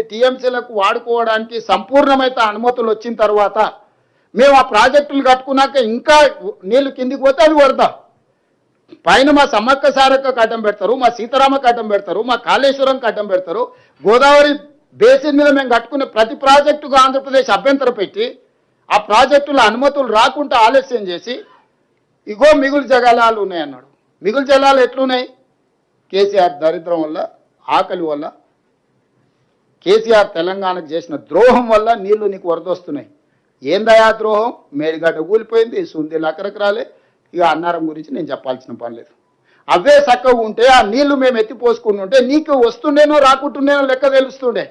తొమ్మిది టీఎంసీలకు వాడుకోవడానికి సంపూర్ణమైన అనుమతులు వచ్చిన తర్వాత మేము ఆ ప్రాజెక్టులు కట్టుకున్నాక ఇంకా నీళ్ళు కిందికి పోతే అది వరద. పైన మా సమ్మక్క సారక్క కట్టం పెడతారు మా సీతారామ కట్టం పెడతారు మా కాళేశ్వరం కట్టం పెడతారు. గోదావరి బేసిన్ మీద మేము కట్టుకునే ప్రతి ప్రాజెక్టుకు ఆంధ్రప్రదేశ్ అభ్యంతరం పెట్టి ఆ ప్రాజెక్టుల అనుమతులు రాకుండా ఆలస్యం చేసి ఇగో మిగులు జలాలు ఉన్నాయి అన్నాడు మిగులు జలాలు ఎట్లున్నాయి? కేసీఆర్ దరిద్రం వల్ల ఆకలి వల్ల కేసీఆర్ తెలంగాణకు చేసిన ద్రోహం వల్ల నీళ్ళు నీకు వరదొస్తున్నాయి. ఏందయా ద్రోహం? మేడిగడ్డ కూలిపోయింది సుందీలు అక్కడికి రాలే. ఇక అన్నారం గురించి నేను చెప్పాల్సిన పని లేదు. అవే చక్కగా ఉంటే ఆ నీళ్ళు మేము ఎత్తిపోసుకుని ఉంటే నీకు వస్తుండేనో రాకుంటుండేనో లెక్క తెలుస్తుండే.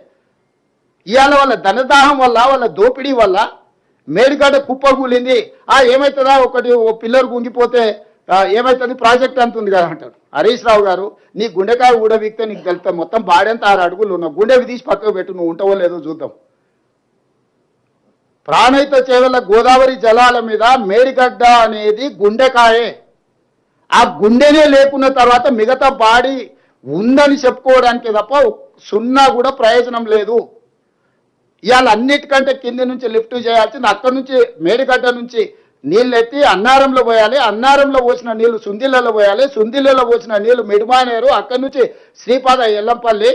ఇవాళ వాళ్ళ ధనదాహం వల్ల వాళ్ళ దోపిడీ వల్ల మేడిగడ్డ కుప్ప కూలింది ఆ ఏమవుతుందా ఒకటి ఓ పిల్లర్ గుంగిపోతే ఏమవుతుంది ప్రాజెక్ట్ అంతుంది కదా అంటారు హరీష్ రావు గారు నీ గుండెకాయ ఊడబీక్తే నీకు తెలుస్తా మొత్తం బాడెంత ఆరు అడుగులు ఉన్నావు. గుండెవి తీసి పక్కకు పెట్టు నువ్వు ఉంటావో లేదో చూద్దాం. ప్రాణహిత చేవల గోదావరి జలాల మీద మేడిగడ్డ అనేది గుండెకాయే. ఆ గుండెనే లేకున్న తర్వాత మిగతా బాడీ ఉందని చెప్పుకోవడానికి తప్ప సున్నా కూడా ప్రయోజనం లేదు. ఇవాళ అన్నిటికంటే కింది నుంచి లిఫ్ట్ చేయాల్సింది అక్కడి నుంచి మేడిగడ్డ నుంచి నీళ్ళు ఎత్తి అన్నారంలో పోయాలి అన్నారంలో పోసిన నీళ్లు సుందిళ్ళలో పోయాలి సుందిళ్ళలో పోసిన నీళ్లు మిడిమానేరు అక్కడి నుంచి శ్రీపాద ఎల్లంపల్లి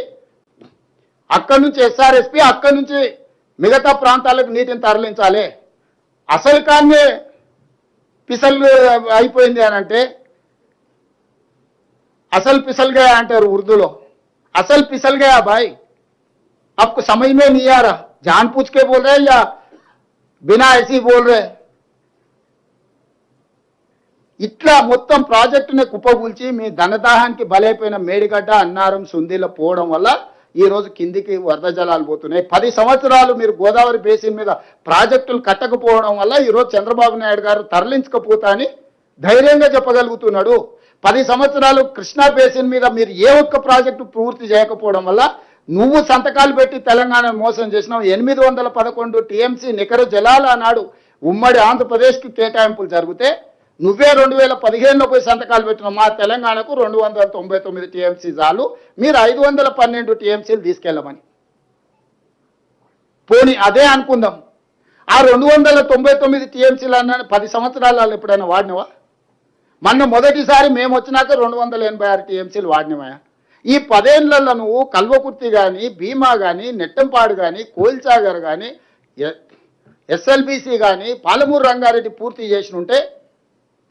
అక్కడి నుంచి ఎస్ఆర్ఎస్పి అక్కడి నుంచి మిగతా ప్రాంతాలకు నీటిని తరలించాలి అసలు కానీ పిసల్ అయిపోయింది అని అంటే అసలు పిసల్ గయా అంటారు ఉర్దూలో అసలు పిసల్ గయా బాయ్ आपको समझ में नहीं आ रहा जान पूछ के बोल रहे हैं या बिना ऐसे ही बोल रहे हैं? ఇట్లా మొత్తం ప్రాజెక్టుని కుప్పగూల్చి మీ ధనదాహానికి బలైపోయిన మేడిగడ్డ అన్నారం సుందీల పోవడం వల్ల ఈ రోజు కిందికి వరద జలాలు పోతున్నాయి. పది సంవత్సరాలు మీరు గోదావరి బేసిన్ మీద ప్రాజెక్టులు కట్టకపోవడం వల్ల ఈరోజు చంద్రబాబు నాయుడు గారు తరలించకపోతా అని ధైర్యంగా చెప్పగలుగుతున్నాడు. పది సంవత్సరాలు కృష్ణా బేసిన్ మీద మీరు ఏ ఒక్క ప్రాజెక్టు పూర్తి చేయకపోవడం వల్ల నువ్వు సంతకాలు పెట్టి తెలంగాణ మోసం చేసినావు. ఎనిమిది వందల పదకొండు టీఎంసీ నికర జలాలు అన్నాడు ఉమ్మడి ఆంధ్రప్రదేశ్కి కేటాయింపులు జరిగితే నువ్వే రెండు వేల పదిహేనులో పోయి సంతకాలు పెట్టిన మా తెలంగాణకు రెండు వందల తొంభై తొమ్మిది టీఎంసీ చాలు. మీరు ఐదు వందల పన్నెండు టీఎంసీలు తీసుకెళ్ళమని. పోనీ అదే అనుకుందాం. ఆ రెండు వందల తొంభై తొమ్మిది టీఎంసీలు అన్న పది సంవత్సరాలలో ఎప్పుడైనా వాడినవా? మొన్న మొదటిసారి మేము వచ్చినాక రెండు వందల ఎనభై ఆరు టీఎంసీలు వాడినమయా ఈ పదేళ్ళలో నువ్వు కల్వకుర్తి కానీ భీమా కానీ నెట్టంపాడు కానీ కోల్చాగర్ కానీ ఎస్ఎల్బిసి కానీ పాలమూరు రంగారెడ్డి పూర్తి చేసి ఉంటే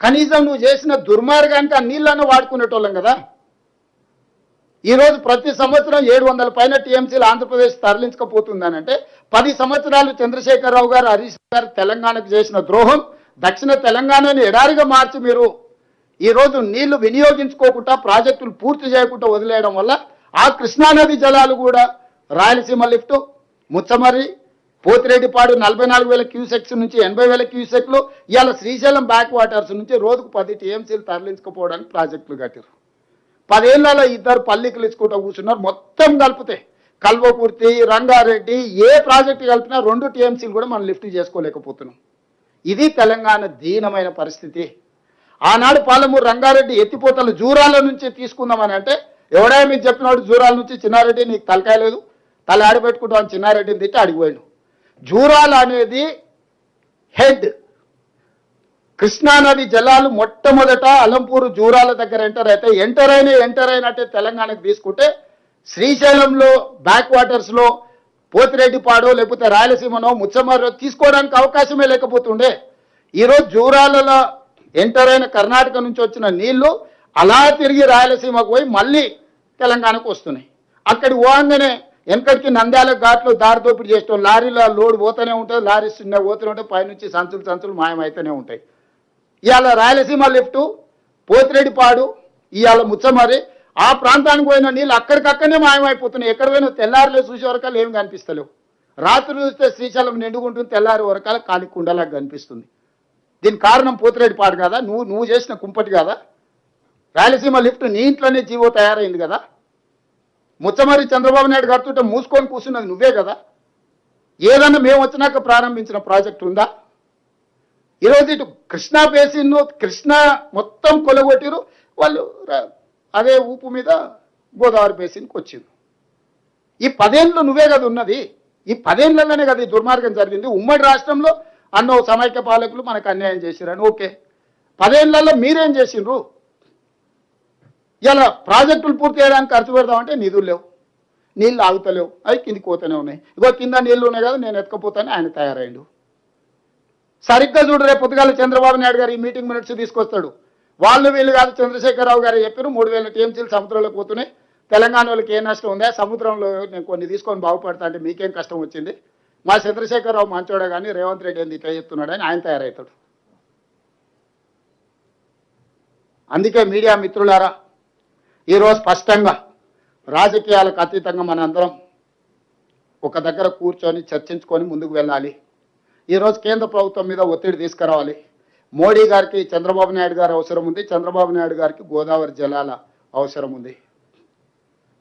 కనీసం నువ్వు చేసిన దుర్మార్గానికి ఆ నీళ్ళను వాడుకునేటోళ్ళం కదా. ఈరోజు ప్రతి సంవత్సరం ఏడు వందల పైన టీఎంసీలు ఆంధ్రప్రదేశ్ తరలించకపోతుందనంటే పది సంవత్సరాలు చంద్రశేఖరరావు గారు హరీష్ గారు తెలంగాణకు చేసిన ద్రోహం దక్షిణ తెలంగాణని ఎడారిగా మార్చి మీరు ఈరోజు నీళ్ళు వినియోగించుకోకుండా ప్రాజెక్టులు పూర్తి చేయకుండా వదిలేయడం వల్ల ఆ కృష్ణానది జలాలు కూడా రాయలసీమ లిఫ్ట్ ముచ్చమర్రి పోతిరెడ్డిపాడు నలభై నాలుగు వేల క్యూసెక్స్ నుంచి ఎనభై వేల క్యూసెక్లు ఇవాళ శ్రీశైలం బ్యాక్ వాటర్స్ నుంచి రోజుకు పది టీఎంసీలు తరలించుకుపోవడానికి ప్రాజెక్టులు కట్టారు పదేళ్ళలో ఇద్దరు పల్లికలు ఇచ్చుకుంటూ కూర్చున్నారు మొత్తం కలిపితే కల్వకుర్తి రంగారెడ్డి ఏ ప్రాజెక్టు కలిపినా రెండు టీఎంసీలు కూడా మనం లిఫ్ట్ చేసుకోలేకపోతున్నాం. ఇది తెలంగాణ దీనమైన పరిస్థితి. ఆనాడు పాలమూరు రంగారెడ్డి ఎత్తిపోతలు జూరాల నుంచి తీసుకుందామని అంటే ఎవడైనా మీకు చెప్పినాడు జూరాల నుంచి చిన్నారెడ్డి నీకు తలకాయ లేదు. తల ఆడబెట్టుకుంటాం చిన్నారెడ్డిని తిట్టి అడిగిపోయాడు. జూరాల అనేది హెడ్. కృష్ణానది జలాలు మొట్టమొదట అలంపూరు జూరాల దగ్గర ఎంటర్ అయితే ఎంటర్ అయిన ఎంటర్ అయినట్టే తెలంగాణకు తీసుకుంటే శ్రీశైలంలో బ్యాక్ వాటర్స్లో పోతిరెడ్డిపాడు లేకపోతే రాయలసీమనో ముచ్చమర్రో తీసుకోవడానికి అవకాశమే లేకపోతుండే. ఈరోజు జూరాలలో ఎంటర్ అయిన కర్ణాటక నుంచి వచ్చిన నీళ్ళు అలా తిరిగి రాయలసీమకు పోయి మళ్ళీ తెలంగాణకు వస్తున్నాయి. అక్కడి పోగానే వెనకటికి నంద్యాల ఘాట్లో దారి దోపిడి చేస్తాం లారీలో లోడ్ పోతూనే ఉంటుంది లారీ చిన్న పోతూనే ఉంటాయి పైనుంచి సంచులు సంచులు మాయమవుతూనే ఉంటాయి. ఇవాళ రాయలసీమ లిఫ్టు పోతిరెడ్డిపాడు ఇవాళ ముచ్చమరి ఆ ప్రాంతానికి పోయిన నీళ్ళు అక్కడికక్కడనే మాయమైపోతున్నాయి. ఎక్కడ పోయినా తెల్లారిలో చూసే వరకాలు ఏమి కనిపిస్తలేవు. రాత్రి చూస్తే శ్రీశైలం నిండుకుంటుంది తెల్లారి వరకాల కాలి కుండలాగా కనిపిస్తుంది. దీని కారణం పోతిరెడ్డిపాడు కదా? నువ్వు నువ్వు చేసిన కుంపటి కదా? రాయలసీమ లిఫ్ట్ నీ ఇంట్లోనే జీవో తయారైంది కదా? ముచ్చమరి చంద్రబాబు నాయుడు గారితో మూసుకొని కూర్చున్నది నువ్వే కదా? ఏదన్నా మేము వచ్చినాక ప్రారంభించిన ప్రాజెక్ట్ ఉందా? ఈరోజు ఇటు కృష్ణా బేసిన్ కృష్ణా మొత్తం కొలగొట్టిరు వాళ్ళు అదే ఊపు మీద గోదావరి బేసిన్కి వచ్చింది ఈ పదేళ్ళు నువ్వే కదా ఉన్నది. ఈ పదేళ్ళలోనే కదా ఈ దుర్మార్గం జరిగింది. ఉమ్మడి రాష్ట్రంలో అన్నో సమైక్య పాలకులు మనకు అన్యాయం చేసిరని. ఓకే. పదేళ్ళలో మీరేం చేసిండ్రు ఇలా ప్రాజెక్టులు పూర్తి చేయడానికి ఖర్చు పెడదామంటే నిధులు లేవు. నీళ్ళు ఆగుతలేవు. అవి కిందికి పోతూనే ఉన్నాయి. ఇగో కింద నీళ్ళు ఉన్నాయి కదా నేను ఎత్తుకపోతాను ఆయన తయారైండు సరిగ్గా చూడు రేపు పొద్దుగాల చంద్రబాబు నాయుడు గారు ఈ మీటింగ్ మినిట్స్ తీసుకొస్తాడు. వాళ్ళు వీళ్ళు కాదు చంద్రశేఖరరావు గారు చెప్పారు మూడు వేల టీఎంసీలు సముద్రంలోకి పోతున్నాయి. తెలంగాణ వాళ్ళకి ఏ నష్టం ఉందా? సముద్రంలో నేను కొన్ని తీసుకొని బాగుపడతా అంటే మీకేం కష్టం వచ్చింది? మా చంద్రశేఖరరావు మంచోడే కానీ రేవంత్ రెడ్డి ఏంది ఇట్లా చెప్తున్నాడని ఆయన తయారవుతాడు. అందుకే మీడియా మిత్రులారా ఈరోజు స్పష్టంగా రాజకీయాలకు అతీతంగా మనందరం ఒక దగ్గర కూర్చొని చర్చించుకొని ముందుకు వెళ్ళాలి. ఈరోజు కేంద్ర ప్రభుత్వం మీద ఒత్తిడి తీసుకురావాలి. మోడీ గారికి చంద్రబాబు నాయుడు గారు అవసరం ఉంది. చంద్రబాబు నాయుడు గారికి గోదావరి జలాల అవసరం ఉంది.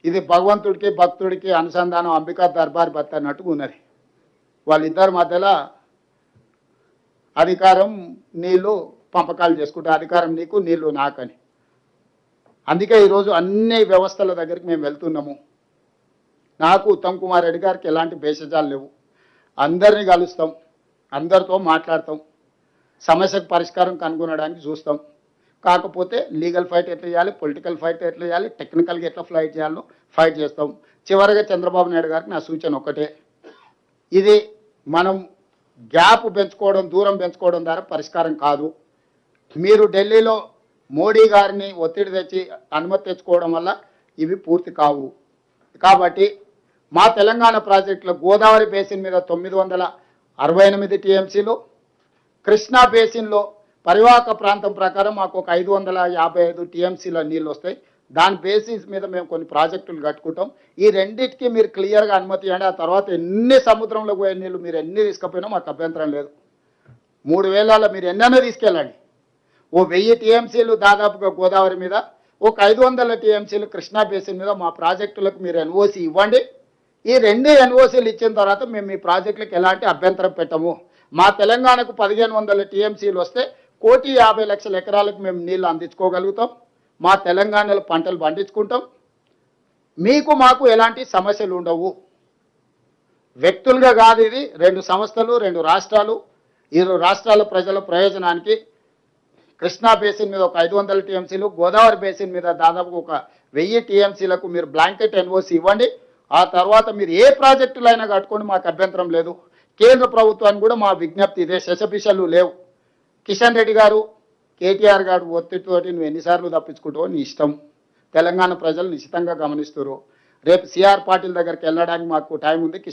ఇది భగవంతుడికి భక్తుడికి అనుసంధానం అంబికా దర్బార్ భర్త అన్నట్టుగా ఉన్నది. వాళ్ళిద్దరి మధ్యలో అధికారం నీళ్ళు పంపకాలు చేసుకుంటే అధికారం నీకు నీళ్ళు నాకని. అందుకే ఈరోజు అన్ని వ్యవస్థల దగ్గరికి మేము వెళ్తున్నాము. నాకు ఉత్తమ్ కుమార్ రెడ్డి గారికి ఎలాంటి భేషజాలు లేవు. అందరినీ కలుస్తాం అందరితో మాట్లాడతాం సమస్యకు పరిష్కారం కనుగొనడానికి చూస్తాం. కాకపోతే లీగల్ ఫైట్ ఎట్లా చేయాలి పొలిటికల్ ఫైట్ ఎట్లా చేయాలి టెక్నికల్గా ఎట్లా ఫైట్ చేయాలో ఫైట్ చేస్తాం. చివరిగా చంద్రబాబు నాయుడు గారికి నా సూచన ఒకటే. ఇది మనం గ్యాప్ పెంచుకోవడం దూరం పెంచుకోవడం ద్వారా పరిష్కారం కాదు. మీరు ఢిల్లీలో మోడీ గారిని ఒత్తిడి తెచ్చి అనుమతి తెచ్చుకోవడం వల్ల ఇవి పూర్తి కావు. కాబట్టి మా తెలంగాణ ప్రాజెక్టులో గోదావరి బేసిన్ మీద తొమ్మిది వందల అరవై ఎనిమిది టీఎంసీలు కృష్ణా బేసిన్లో పరివాహక ప్రాంతం ప్రకారం మాకు ఒక ఐదు వందల యాభై ఐదు టీఎంసీల నీళ్ళు వస్తాయి. దాని బేసిస్ మీద మేము కొన్ని ప్రాజెక్టులు కట్టుకుంటాం. ఈ రెండింటికి మీరు క్లియర్గా అనుమతి ఇవ్వండి. ఆ తర్వాత ఎన్ని సముద్రంలో పోయే నీళ్ళు మీరు ఎన్ని తీసుకుపోయినా మాకు అభ్యంతరం లేదు. మూడు వేలలో మీరు ఎన్నైనా తీసుకెళ్ళండి. ఓ వెయ్యి టీఎంసీలు దాదాపుగా గోదావరి మీద ఒక ఐదు వందల టీఎంసీలు కృష్ణా బేసిన్ మీద మా ప్రాజెక్టులకు మీరు ఎన్ఓసి ఇవ్వండి. ఈ రెండు ఎన్ఓసీలు ఇచ్చిన తర్వాత మేము మీ ప్రాజెక్టులకు ఎలాంటి అభ్యంతరం పెట్టము. మా తెలంగాణకు పదిహేను వందల టీఎంసీలు వస్తే కోటి యాభై లక్షల ఎకరాలకు మేము నీళ్ళు అందించుకోగలుగుతాం. మా తెలంగాణలో పంటలు పండించుకుంటాం. మీకు మాకు ఎలాంటి సమస్యలు ఉండవు. వ్యక్తులుగా కాదు ఇది. రెండు సంస్థలు రెండు రాష్ట్రాలు. ఇరు రాష్ట్రాల ప్రజల ప్రయోజనానికి కృష్ణా బేసిన్ మీద ఒక ఐదు వందల టీఎంసీలు గోదావరి బేసిన్ మీద దాదాపు ఒక వెయ్యి టీఎంసీలకు మీరు బ్లాంకెట్ ఎన్ఓసి ఇవ్వండి. ఆ తర్వాత మీరు ఏ ప్రాజెక్టులైనా కట్టుకోండి మాకు అభ్యంతరం లేదు. కేంద్ర ప్రభుత్వానికి కూడా మా విజ్ఞప్తి ఇదే శశపిషలు లేవు. కిషన్ రెడ్డి గారు కేటీఆర్ గారు ఒత్తిడితోటి నువ్వు ఎన్నిసార్లు తప్పించుకుంటావో నీ ఇష్టం. తెలంగాణ ప్రజలు నిశ్చితంగా గమనిస్తారు రేపు సిఆర్ పాటిల్ దగ్గరికి వెళ్ళడానికి మాకు టైం ఉంది.